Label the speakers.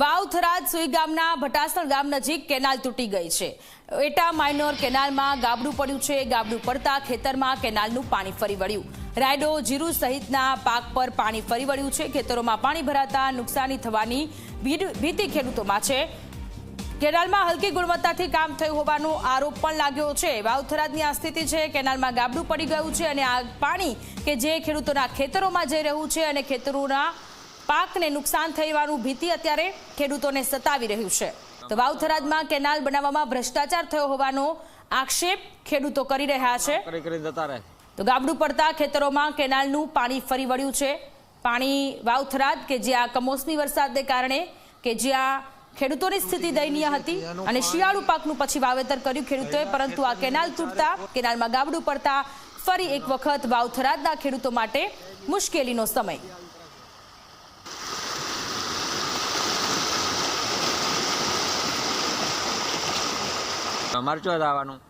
Speaker 1: વાવથરાદ સુઈ ગામના ભટાસણ ગામ નજીક કેનાલ તૂટી ગઈ છે. એટા માઇનોર કેનાલમાં ગાબડું પડ્યું છે. ગાબડું પડતા ખેતરમાં કેનાલનું પાણી ફરી વળ્યું. રાયડો જીરું સહિતના પાક પર પાણી ફરી વળ્યું છે. ખેતરોમાં પાણી ભરાતા નુકસાની થવાની ભીતિ ખેડૂતોમાં છે. કેનાલમાં હલકી ગુણવત્તાથી કામ થયું હોવાનો આરોપ પણ લાગ્યો છે. વાવથરાજની આ સ્થિતિ છે, કેનાલમાં ગાબડું પડી ગયું છે અને આ પાણી કે જે ખેડૂતોના ખેતરોમાં જઈ રહ્યું છે અને ખેતરોના પાકને નુકસાન થવાનું ભીતિ અત્યારે ખેડૂતોને સતાવી રહ્યું છે. તો વાવથરાજમાં કેનાલ બનાવવામાં ભ્રષ્ટાચાર થયો હોવાનો આક્ષેપ ખેડૂતો કરી રહ્યા છે. તો ગાબડું પડતા ખેતરોમાં કેનાલનું પાણી ફરી વળ્યું છે. પાણી વાવથરાદ કે જ્યાં કમોસમી વરસાદને કારણે કે જ્યાં ખેડૂતોની સ્થિતિ દયનીય હતી અને શિયાળુ પાકનું પછી વાવેતર કર્યું ખેડૂતોએ પરંતુ આ કેનાલ તૂટતા કેનાલમાં ગાબડું પડતા ફરી એક વખત વાવથરાદના ખેડૂતો માટે મુશ્કેલીનો સમય.
Speaker 2: અમારે ચો આવવાનું